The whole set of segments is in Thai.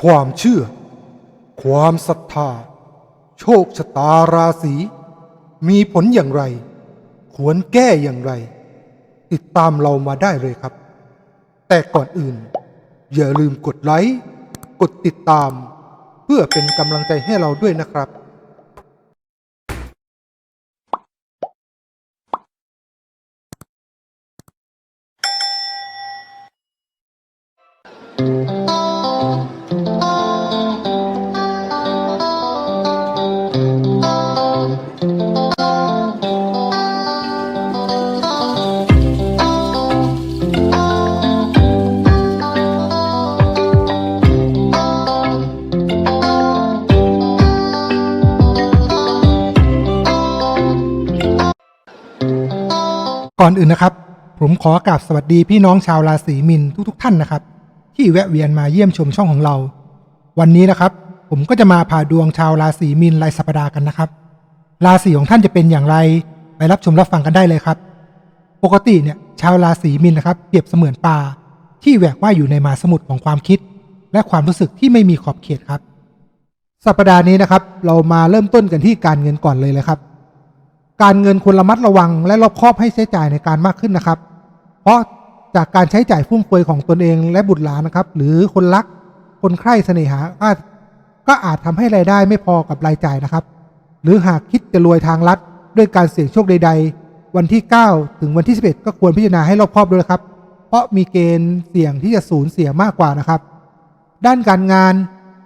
ความเชื่อ ความศรัทธา โชคชะตาราศี มีผลอย่างไร ควรแก้อย่างไร ติดตามเรามาได้เลยครับ แต่ก่อนอื่น อย่าลืมกดไลค์ กดติดตาม เพื่อเป็นกำลังใจให้เราด้วยนะครับ ก่อนอื่นนะครับ ผมขอกราบสวัสดีพี่น้องชาวราศีมินทุกๆทท่านนะครับ ที่แวะเวียนมาเยี่ยมชมช่องของเรา วันนี้นะครับ ผมก็จะมาพาดวงชาวราศีมินรายสัปดาห์กันนะครับ ราศีของท่านจะเป็นอย่างไรไปรับชมรับฟังกันได้เลยครับ ปกติเนี่ยชาวราศีมินนะครับ เปรียบเสมือนปลาที่แหวกว่ายอยู่ในมหาสมุทรของความคิด และความรู้สึกที่ไม่มีขอบเขตครับ สัปดาห์นี้นะครับ เรามาเริ่มต้นกันที่การเงินก่อนเลยเลยครับ การเงินควรระมัดระวัง และรอบคอบให้ใช้จ่ายในการมากขึ้นนะครับ เพราะจากการใช้จ่ายฟุ่มเฟือยของตนเองและบุตรหลานนะครับ หรือคนรักคนใคร่เสน่หาก็ก็อาจทำให้รายได้ไม่พอกับรายจ่ายนะครับ หรือหากคิดจะรวยทางลัดด้วยการเสี่ยงโชคใด ๆ วันที่ 9 ถึงวันที่ 11 ก็ควรพิจารณาให้รอบคอบด้วยครับ เพราะมีเกณฑ์เสี่ยงที่จะสูญเสียมากกว่านะครับ ด้านการงาน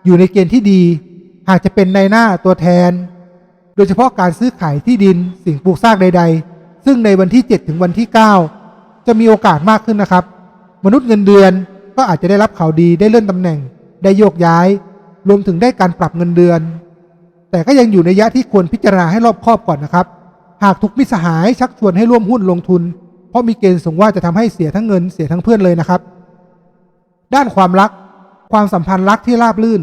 อยู่ในเกณฑ์ที่ดี หากจะเป็นในหน้าตัวแทน ดยเฉพาะการซื้อขายที่ดินสิ่งปลูกสร้างใด ๆ ซึ่งในวันที่ 7 ถึงวันที่ 9 จะมีโอกาสมากขึ้นนะครับ มนุษย์เงินเดือนก็อาจจะได้รับข่าวดีได้เลื่อนตำแหน่ง ได้โยกย้าย รวมถึงได้การปรับเงินเดือน แต่ก็ยังอยู่ในยะที่ควรพิจารณาให้รอบคอบก่อนนะครับ หากทุกมิสหายชักชวนให้ร่วมหุ้นลงทุน เพราะมีเกณฑ์สูงว่าจะทำให้เสียทั้งเงินเสียทั้งเพื่อนเลยนะครับ ด้านความรัก ความสัมพันธ์รักที่ราบรื่น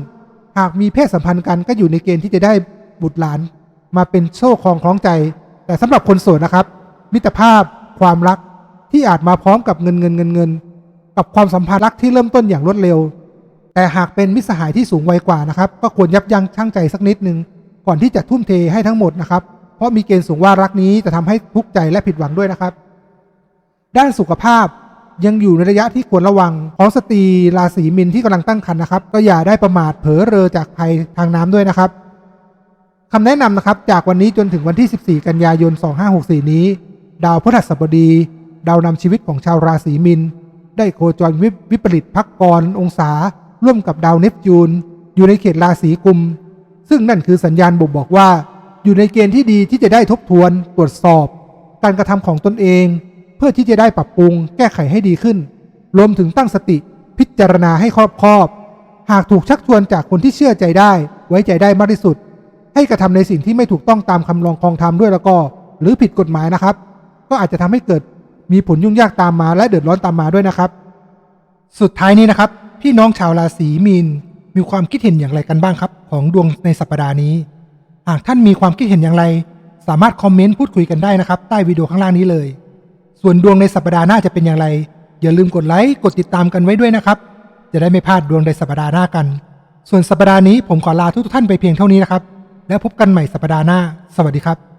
หากมีเพศสัมพันธ์กันก็อยู่ในเกณฑ์ที่จะได้บุตรหลาน มาเป็นโซ่ครองคล้องใจ แต่สำหรับคนโสดนะครับ มิตรภาพ ความรักที่อาจมาพร้อมกับเงินเงินเงินเงิน กับความสัมพันธ์รักที่เริ่มต้นอย่างรวดเร็ว แต่หากเป็นมิตรสหายที่สูงวัยกว่านะครับ ก็ควรยับยั้งชั่งใจสักนิดนึงก่อนที่จะทุ่มเทให้ทั้งหมดนะครับ เพราะมีเกณฑ์สูงว่ารักนี้จะทำให้ทุกข์ใจและผิดหวังด้วยนะครับ ด้านสุขภาพยังอยู่ในระยะที่ควรระวังของสตรีราศีมินที่กำลังตั้งครรภ์นะครับ ก็อย่าได้ประมาทเผลอเรอจากภัยทางน้ำด้วยนะครับ คำแนะนำนะครับจากวันนี้จนถึงวันที่ 14 กันยายน 2564 นี้ ดาวพฤหัสบดี ดาวนำชีวิตของชาวราศีมิน ได้โคจรวิวิปริตพักกรองศา ร่วมกับดาวเนปจูน อยู่ในเขตราศีกุม ซึ่งนั่นคือสัญญาณบ่งบอกว่า อยู่ในเกณฑ์ที่ดีที่จะได้ทบทวน ตรวจสอบ การกระทำของตนเอง เพื่อที่จะได้ปรับปรุง แก้ไขให้ดีขึ้น รวมถึงตั้งสติ พิจารณาให้ครอบคอบ หากถูกชักชวนจากคนที่เชื่อใจได้ ไว้ใจได้มากที่สุด ให้กระทำในสิ่งที่ไม่ถูกต้องตามคำลองคองธรรมด้วยแล้วก็ หรือผิดกฎหมายนะครับ ก็อาจจะทำให้เกิดมีผลยุ่งยากตามมาและเดือดร้อนตามมาด้วยนะครับ สุดท้ายนี้นะครับ พี่น้องชาวราศีมีนมีความคิดเห็นอย่างไรกันบ้างครับ ของดวงในสัปดาห์นี้ หากท่านมีความคิดเห็นอย่างไร สามารถคอมเมนต์พูดคุยกันได้นะครับ ใต้วิดีโอข้างล่างนี้เลย ส่วนดวงในสัปดาห์หน้าจะเป็นอย่างไร อย่าลืมกดไลค์กดติดตามกันไว้ด้วยนะครับ จะได้ไม่พลาดดวงในสัปดาห์หน้ากัน ส่วนสัปดาห์นี้ผมขอลาทุกท่านไปเพียงเท่านี้นะครับ แล้วพบกันใหม่สัปดาห์หน้า สวัสดีครับ